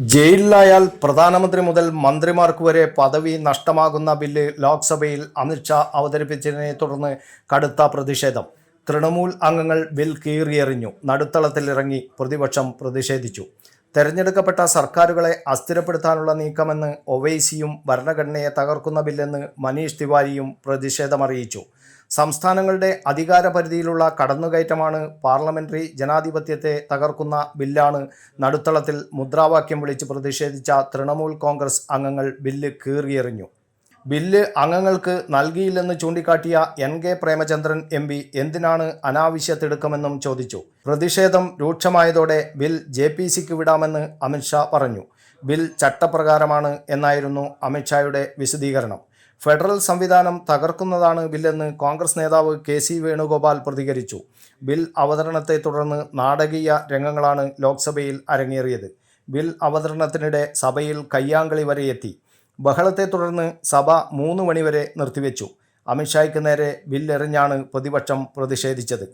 ജയിലിലായാൽ പ്രധാനമന്ത്രി മുതൽ മന്ത്രിമാർക്ക് വരെ പദവി നഷ്ടമാകുന്ന ബില്ല് ലോക്സഭയിൽ അമിത്ഷാ അവതരിപ്പിച്ചതിനെ തുടർന്ന് കടുത്ത പ്രതിഷേധം. തൃണമൂൽ അംഗങ്ങൾ ബിൽ കീറിയെറിഞ്ഞു. നടുത്തളത്തിലിറങ്ങി പ്രതിപക്ഷം പ്രതിഷേധിച്ചു. തെരഞ്ഞെടുക്കപ്പെട്ട സർക്കാരുകളെ അസ്ഥിരപ്പെടുത്താനുള്ള നീക്കമെന്ന് ഒവൈസിയും ഭരണഘടനയെ തകർക്കുന്ന ബില്ലെന്ന് മനീഷ് തിവാരിയും പ്രതിഷേധമറിയിച്ചു. സംസ്ഥാനങ്ങളുടെ അധികാരപരിധിയിലുള്ള കടന്നുകയറ്റമാണ് പാർലമെന്ററി ജനാധിപത്യത്തെ തകർക്കുന്ന ബില്ലാണ് നടുത്തളത്തിൽ മുദ്രാവാക്യം വിളിച്ച് പ്രതിഷേധിച്ച തൃണമൂൽ കോൺഗ്രസ് അംഗങ്ങൾ ബില്ല് കീറിയെറിഞ്ഞു. ബില്ല് അംഗങ്ങൾക്ക് നൽകിയില്ലെന്ന് ചൂണ്ടിക്കാട്ടിയ N K Premachandran M P എന്തിനാണ് അനാവശ്യ തിടുക്കമെന്നും ചോദിച്ചു. പ്രതിഷേധം രൂക്ഷമായതോടെ ബിൽ ജെ പി സിക്ക് വിടാമെന്ന് അമിത്ഷാ പറഞ്ഞു. ബിൽ ചട്ടപ്രകാരമാണ് എന്നായിരുന്നു അമിത്ഷായുടെ വിശദീകരണം. ഫെഡറൽ സംവിധാനം തകർക്കുന്നതാണ് ബില്ലെന്ന് കോൺഗ്രസ് നേതാവ് കെ സി വേണുഗോപാൽ പ്രതികരിച്ചു. ബിൽ അവതരണത്തെ തുടർന്ന് നാടകീയ രംഗങ്ങളാണ് ലോക്സഭയിൽ അരങ്ങേറിയത്. ബിൽ അവതരണത്തിനിടെ സഭയിൽ കയ്യാങ്കളി വരെ എത്തി. ബഹളത്തെ തുടർന്ന് സഭ മൂന്ന് മണിവരെ നിർത്തിവെച്ചു. അമിത്ഷായ്ക്ക് നേരെ ബില്ലെറിഞ്ഞാണ് പ്രതിപക്ഷം പ്രതിഷേധിച്ചത്.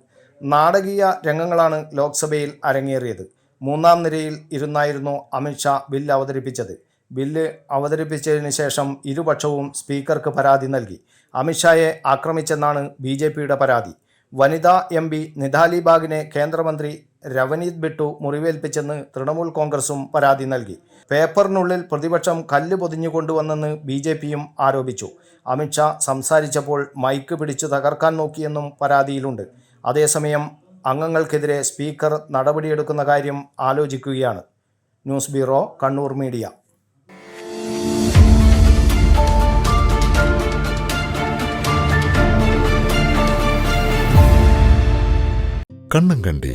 നാടകീയ രംഗങ്ങളാണ് ലോക്സഭയിൽ അരങ്ങേറിയത്. മൂന്നാം നിരയിൽ ഇരുന്നായിരുന്നു അമിത്ഷാ ബിൽ അവതരിപ്പിച്ചത്. ബില്ല് അവതരിപ്പിച്ചതിന് ശേഷം ഇരുപക്ഷവും സ്പീക്കർക്ക് പരാതി നൽകി. അമിത്ഷായെ ആക്രമിച്ചെന്നാണ് ബി പരാതി. വനിതാ എം പി നിതാലിബാഗിനെ കേന്ദ്രമന്ത്രി രവനീത് ബിട്ടു മുറിവേൽപ്പിച്ചെന്ന് തൃണമൂൽ കോൺഗ്രസും പരാതി നൽകി. പേപ്പറിനുള്ളിൽ പ്രതിപക്ഷം കല്ല് പൊതിഞ്ഞു കൊണ്ടുവന്നെന്ന് ബി ജെ പിയും ആരോപിച്ചു. അമിത്ഷാ സംസാരിച്ചപ്പോൾ മൈക്ക് പിടിച്ചു തകർക്കാൻ നോക്കിയെന്നും പരാതിയിലുണ്ട്. അതേസമയം അംഗങ്ങൾക്കെതിരെ സ്പീക്കർ നടപടിയെടുക്കുന്ന കാര്യം ആലോചിക്കുകയാണ്. News bureau Kannur media. Kannankandi